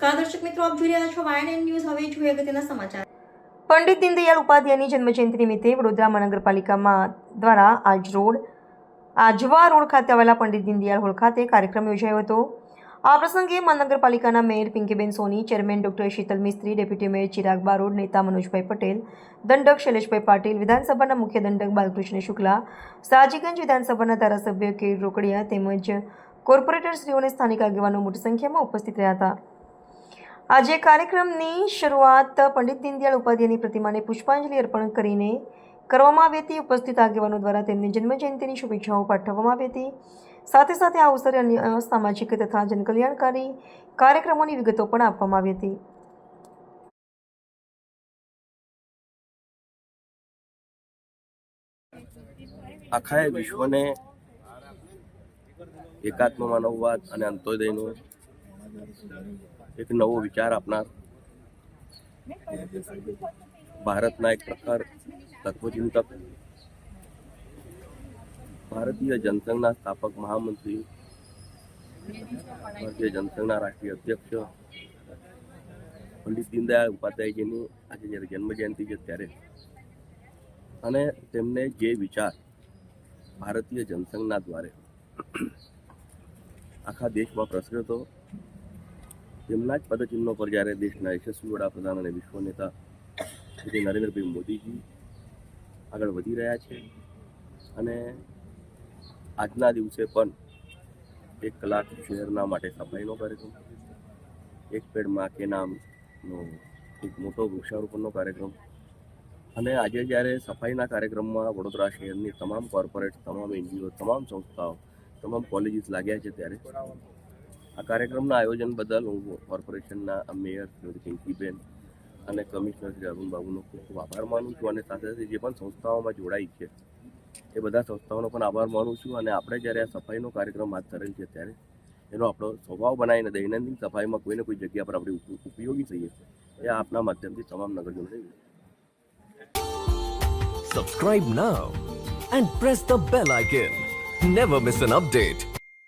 નમસ્કાર, દર્શક મિત્રો, આપ જોઈ રહ્યા છો વાયન ન્યૂઝ હવે જોઈએ અગત્યના સમાચાર. પંડિત દીનદયાળ ઉપાધ્યાયની જન્મજયંતિ નિમિત્તે વડોદરા મહાનગરપાલિકામાં દ્વારા આજ રોડ, આજવા રોડ ખાતે આવેલા પંડિત દીનદયાળ હોલ ખાતે કાર્યક્રમ યોજાયો હતો. આ પ્રસંગે મહાનગરપાલિકાના mayor Pinkiben Soni, chairman doctor Sheetal Mistry, deputy mayor Chirag Barod, નેતા મનોજભાઈ પટેલ, દંડક શૈલેષભાઈ પાટીલ, વિધાનસભાના મુખ્ય દંડક બાલકૃષ્ણ શુક્લા, સાજીગંજ વિધાનસભાના ધારાસભ્ય કે રોકડિયા તેમજ કોર્પોરેટરશ્રીઓને સ્થાનિક આગેવાનો મોટી સંખ્યામાં ઉપસ્થિત રહ્યા હતા. આજે કાર્યક્રમની શરૂઆત પંડિત દીનદયાળ ઉપાધ્યાયની પ્રતિમાને પુષ્પાંજલિ અર્પણ કરીને કરવામાં આવી હતી. ઉપસ્થિત આગેવાનો દ્વારા તેમની જન્મજયંતિની શુભેચ્છાઓ પાઠવવામાં આવી હતી. સાથે સાથે આ અવસરે અન્ય સામાજિક તથા જનકલ્યાણકારી કાર્યક્રમોની વિગતો પણ આપવામાં આવી હતી. આખા વિશ્વને એકાત્મ માનવવાદ અને અંત્યોદયનો એક નવો વિચાર આપનાર ભારતના એક પ્રખર તત્વચિંતક ભારતીય જનસંઘના સ્થાપક મહામંત્રી ભારતીય જનસંઘના રાષ્ટ્રીય અધ્યક્ષ પંડિત દીનદયાળ ઉપાધ્યાયજીની આજે જ્યારે જન્મજયંતિ છે ત્યારે. અને તેમને જે વિચાર ભારતીય જનસંઘના દ્વારે આખા દેશમાં પ્રસર્યો હતો તેમના જ પદચિહ્નો પર જ્યારે દેશના યશસ્વી વડાપ્રધાન અને વિશ્વ નેતા શ્રી નરેન્દ્રભાઈ મોદીજી આગળ વધી રહ્યા છે અને આજના દિવસે પણ એક કલાક શહેરના માટે સફાઈનો કાર્યક્રમ, એક પેડમાં નામનો એક મોટો વૃક્ષારોપણનો કાર્યક્રમ અને આજે જ્યારે સફાઈના કાર્યક્રમમાં વડોદરા શહેરની તમામ કોર્પોરેટ, તમામ એનજીઓ, તમામ સંસ્થાઓ, તમામ કોલેજીસ લાગ્યા છે ત્યારે આ કાર્યક્રમના આયોજન બદલ હું કોર્પોરેશનના મેયર પિંકીબેન અને કમિશનર શ્રી અરુણબાબુનો ખૂબ ખૂબ આભાર માનું છું અને સાથે સાથે જે પણ સંસ્થાઓમાં જોડાઈ છે, એ બધા સંસ્થાઓનો પણ આભાર માનું છું અને આપણે જ્યારે આ સફાઈનો કાર્યક્રમ હાથ ધરેલ છે ત્યારે એનો આપણો સ્વભાવ બનાવીને દૈનંદિન સફાઈમાં કોઈને કોઈ જગ્યા પર આપણે ઉપ- ઉપયોગી થઈએ એ આપના માધ્યમથી તમામ નગરજનોને subscribe now and press the bell icon never miss an update.